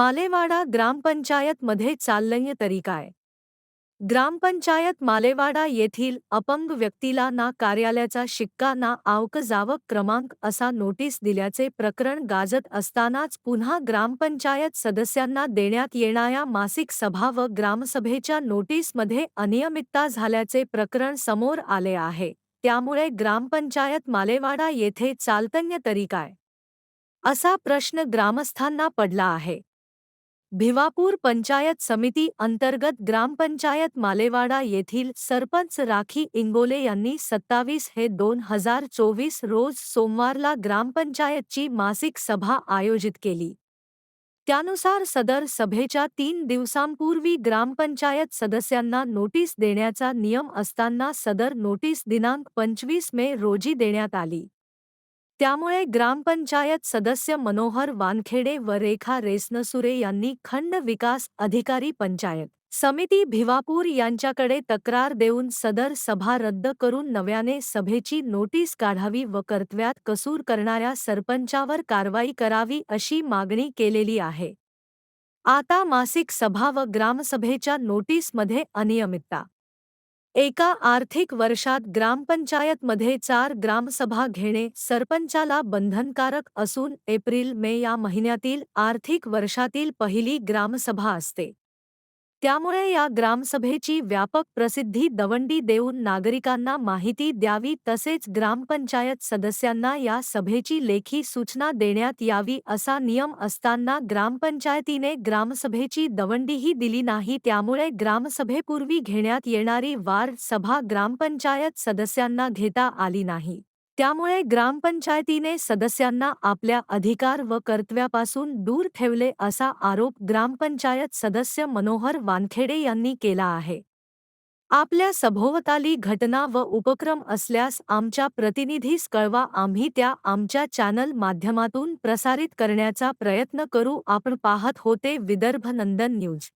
मालेवाडा ग्रामपंचायतमध्ये चाललंय तरी काय? ग्रामपंचायत मालेवाडा येथील अपंग व्यक्तीला ना कार्यालयाचा शिक्का ना आवक जावक क्रमांक असा नोटीस दिल्याचे प्रकरण गाजत असतानाच पुन्हा ग्रामपंचायत सदस्यांना देण्यात येणाऱ्या मासिक सभा व ग्रामसभेच्या नोटीसमध्ये अनियमितता झाल्याचे प्रकरण समोर आले आहे. त्यामुळे ग्रामपंचायत मालेवाडा येथे चालतन्य तरी काय? असा प्रश्न ग्रामस्थांना पडला आहे. भिवापूर पंचायत समिती अंतर्गत ग्रामपंचायत मालेवाडा येथील सरपंच राखी इंगोले यांनी सत्तावीस हे दोन हजार चोवीस रोज सोमवारला ग्रामपंचायतची मासिक सभा आयोजित केली. त्यानुसार सदर सभेच्या तीन दिवसांपूर्वी ग्रामपंचायत सदस्यांना नोटीस देण्याचा नियम असताना सदर नोटीस दिनांक पंचवीस मे रोजी देण्यात आली. त्यामुळे ग्रामपंचायत सदस्य मनोहर वानखेडे व रेखा रेसनसुरे यांनी खंड विकास अधिकारी पंचायत समिती भिवापूर यांच्याकडे तक्रार देऊन सदर सभा रद्द करून नव्याने सभेची नोटीस काढावी व कर्तव्यात कसूर करणाऱ्या सरपंचावर कारवाई करावी अशी मागणी केलेली आहे. आता मासिक सभा व ग्रामसभेच्या नोटीसमध्ये अनियमितता एका आर्थिक वर्षात ग्रामपंचायतमध्ये चार ग्रामसभा घेणे सरपंचाला बंधनकारक असून एप्रिल मे या महिन्यातील आर्थिक वर्षातील पहिली ग्रामसभा असते. त्यामुळे या ग्रामसभेची व्यापक प्रसिद्धी दवंडी देऊन नागरिकांना माहिती द्यावी तसेच ग्रामपंचायत सदस्यांना या सभेची लेखी सूचना देण्यात यावी असा नियम असताना ग्रामपंचायतीने ग्रामसभेची दवंडीही दिली नाही. त्यामुळे ग्रामसभेपूर्वी घेण्यात येणारी वार सभा ग्रामपंचायत सदस्यांना घेता आली नाही. त्यामुळे ग्रामपंचायतीने सदस्यांना आपल्या अधिकार व कर्तव्यापासून दूर ठेवले असा आरोप ग्रामपंचायत सदस्य मनोहर वानखेडे यांनी केला आहे. आपल्या सभोवताली घटना व उपक्रम असल्यास आमच्या प्रतिनिधीस कळवा आम्ही त्या आमच्या चॅनल माध्यमातून प्रसारित करण्याचा प्रयत्न करू आपण पाहत होते विदर्भ नंदन न्यूज.